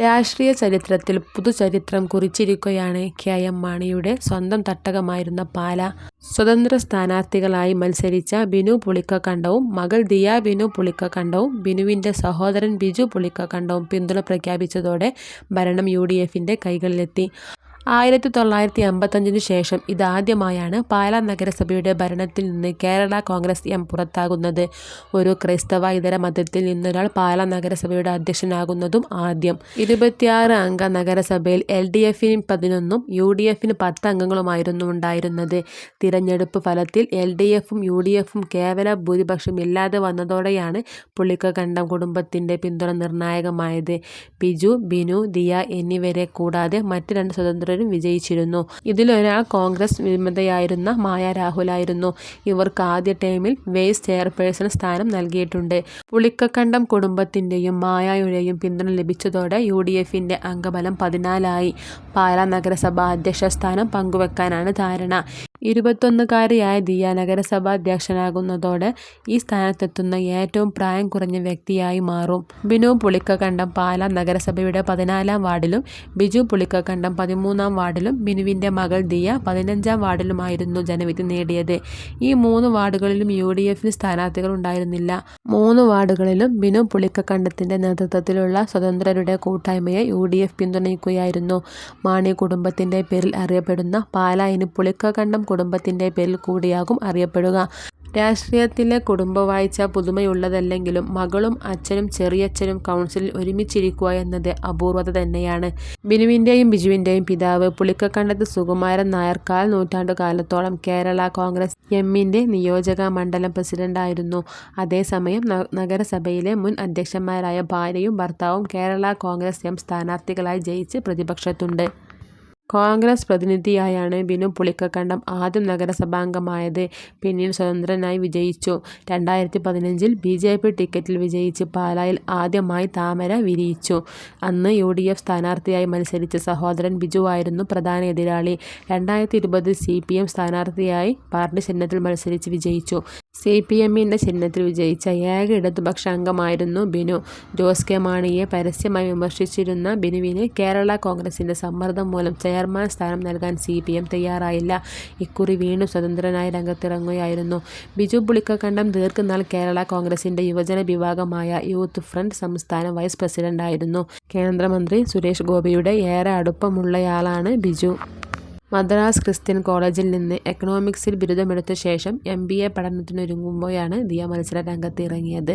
രാഷ്ട്രീയ ചരിത്രത്തിൽ പുതുചരിത്രം കുറിച്ചിരിക്കുകയാണ് K M മാണിയുടെ സ്വന്തം തട്ടകമായിരുന്ന പാല. സ്വതന്ത്ര സ്ഥാനാർത്ഥികളായി മത്സരിച്ച ബിനു പുളിക്കക്കണ്ടവും മകൾ ദിയ ബിനു പുളിക്കക്കണ്ടവും ബിനുവിന്റെ സഹോദരൻ ബിജു പുളിക്കക്കണ്ടവും പിന്തുണ പ്രഖ്യാപിച്ചതോടെ ഭരണം യുഡിഎഫിന്റെ കൈകളിലെത്തി. ആയിരത്തി തൊള്ളായിരത്തി അമ്പത്തഞ്ചിന് ശേഷം ഇതാദ്യമായാണ് പാലാ നഗരസഭയുടെ ഭരണത്തിൽ നിന്ന് കേരള കോൺഗ്രസ് എം പുറത്താകുന്നത്. ഒരു ക്രൈസ്തവ ഇതര മതത്തിൽ നിന്നൊരാൾ പാലാ നഗരസഭയുടെ അധ്യക്ഷനാകുന്നതും ആദ്യം. ഇരുപത്തിയാറ് അംഗ നഗരസഭയിൽ എൽ ഡി എഫിന് പതിനൊന്നും യു ഡി എഫിന് പത്ത് അംഗങ്ങളുമായിരുന്നു ഉണ്ടായിരുന്നത്. തിരഞ്ഞെടുപ്പ് ഫലത്തിൽ എൽ ഡി എഫും യു ഡി എഫും കേവല ഭൂരിപക്ഷം ഇല്ലാതെ വന്നതോടെയാണ് പുള്ളിക്കകണ്ഠം കുടുംബത്തിന്റെ പിന്തുണ നിർണായകമായത്. ബിജു, ബിനു, ദിയ എന്നിവരെ കൂടാതെ മറ്റ് രണ്ട് സ്വതന്ത്രരും വിജയിച്ചിരുന്നു. ഇതിലൊരാൾ കോൺഗ്രസ് വിമതയായിരുന്ന മായ രാഹുലായിരുന്നു. ഇവർക്ക് ആദ്യ ടൈമിൽ വൈസ് ചെയർപേഴ്സൺ സ്ഥാനം നൽകിയിട്ടുണ്ട്. പുളിക്കക്കണ്ടം കുടുംബത്തിന്റെയും മായായുടെയും പിന്തുണ ലഭിച്ചതോടെ യു ഡി യുഡിഎഫിന്റെ അംഗബലം പതിനാലായി. പാലാ നഗരസഭാ അധ്യക്ഷ സ്ഥാനം പങ്കുവെക്കാനാണ് ധാരണ. ഇരുപത്തൊന്നുകാരിയായ ദിയ നഗരസഭാധ്യക്ഷയാകുന്നതോടെ ഈ സ്ഥാനത്തെത്തുന്ന ഏറ്റവും പ്രായം കുറഞ്ഞ വ്യക്തിയായി മാറും. ബിനു പുളിക്കക്കണ്ടം പാല നഗരസഭയുടെ പതിനാലാം വാർഡിലും ബിജു പുളിക്കക്കണ്ടം പതിമൂന്നാം വാർഡിലും ബിനുവിന്റെ മകൾ ദിയ പതിനഞ്ചാം വാർഡിലുമായിരുന്നു ജനവിധി നേടിയത്. ഈ മൂന്ന് വാർഡുകളിലും യുഡിഎഫിന് സ്ഥാനാർത്ഥികൾ ഉണ്ടായിരുന്നില്ല. മൂന്ന് വാർഡുകളിലും ബിനു പുളിക്കക്കണ്ടത്തിന്റെ നേതൃത്വത്തിലുള്ള സ്വതന്ത്രരുടെ കൂട്ടായ്മയെ യുഡിഎഫ് പിന്തുണയ്ക്കുകയായിരുന്നു. മാണി കുടുംബത്തിന്റെ പേരിൽ അറിയപ്പെടുന്ന പാല ഇനി കുടുംബത്തിന്റെ പേരിൽ കൂടിയാകും അറിയപ്പെടുക. രാഷ്ട്രീയത്തിലെ കുടുംബവാഴ്ച പുതുമയുള്ളതല്ലെങ്കിലും മകളും അച്ഛനും ചെറിയച്ഛനും കൗൺസിലിൽ ഒരുമിച്ചിരിക്കുക എന്നത് അപൂർവത തന്നെയാണ്. ബിനുവിന്റെയും ബിജുവിന്റെയും പിതാവ് പുളിക്കക്കണ്ടത്ത് സുകുമാരൻ നായർ കാൽ നൂറ്റാണ്ടു കാലത്തോളം കേരള കോൺഗ്രസ് എമ്മിന്റെ നിയോജക മണ്ഡലം പ്രസിഡന്റായിരുന്നു. അതേസമയം നഗരസഭയിലെ മുൻ അധ്യക്ഷന്മാരായ ഭാര്യയും ഭർത്താവും കേരള കോൺഗ്രസ് എം സ്ഥാനാർത്ഥികളായി ജയിച്ച് പ്രതിപക്ഷത്തുണ്ട്. കോൺഗ്രസ് പ്രതിനിധിയായാണ് ബിനു പുളിക്കക്കണ്ടം ആദ്യം നഗരസഭാംഗമായത്. പിന്നീട് സ്വതന്ത്രനായി വിജയിച്ചു. രണ്ടായിരത്തി പതിനഞ്ചിൽ ബി ജെ പി ടിക്കറ്റിൽ വിജയിച്ച് പാലായിൽ ആദ്യമായി താമര വിരിയിച്ചു. അന്ന് യു ഡി എഫ് സ്ഥാനാർത്ഥിയായി മത്സരിച്ച സഹോദരൻ ബിജു ആയിരുന്നു പ്രധാന എതിരാളി. രണ്ടായിരത്തി ഇരുപത് സി പി എം സ്ഥാനാർത്ഥിയായി പാർട്ടി ചിഹ്നത്തിൽ മത്സരിച്ച് വിജയിച്ചു. സിപിഎമ്മിന്റെ ചിഹ്നത്തിൽ വിജയിച്ച ഏക ഇടതുപക്ഷ അംഗമായിരുന്നു ബിനു. ജോസ് കെ മാണിയെ പരസ്യമായി വിമർശിച്ചിരുന്ന ബിനുവിന് കേരള കോൺഗ്രസിന്റെ സമ്മർദ്ദം മൂലം ചെയർമാൻ സ്ഥാനം നൽകാൻ സിപിഎം തയ്യാറായില്ല. ഇക്കുറി വീണ്ടും സ്വതന്ത്രനായി രംഗത്തിറങ്ങുകയായിരുന്നു ബിജു പുളിക്കക്കണ്ടം. ദീർഘനാൾ കേരള കോൺഗ്രസിന്റെ യുവജന വിഭാഗമായ യൂത്ത് ഫ്രണ്ട് സംസ്ഥാന വൈസ് പ്രസിഡന്റായിരുന്നു. കേന്ദ്രമന്ത്രി സുരേഷ് ഗോപിയുടെ ഏറെ അടുപ്പമുള്ളയാളാണ് ബിജു. മദ്രാസ് ക്രിസ്ത്യൻ കോളേജിൽ നിന്ന് എക്കണോമിക്സിൽ ബിരുദമെടുത്ത ശേഷം എം ബി എ പഠനത്തിനൊരുങ്ങുമ്പോഴാണ് ദിയ മത്സര രംഗത്ത് ഇറങ്ങിയത്.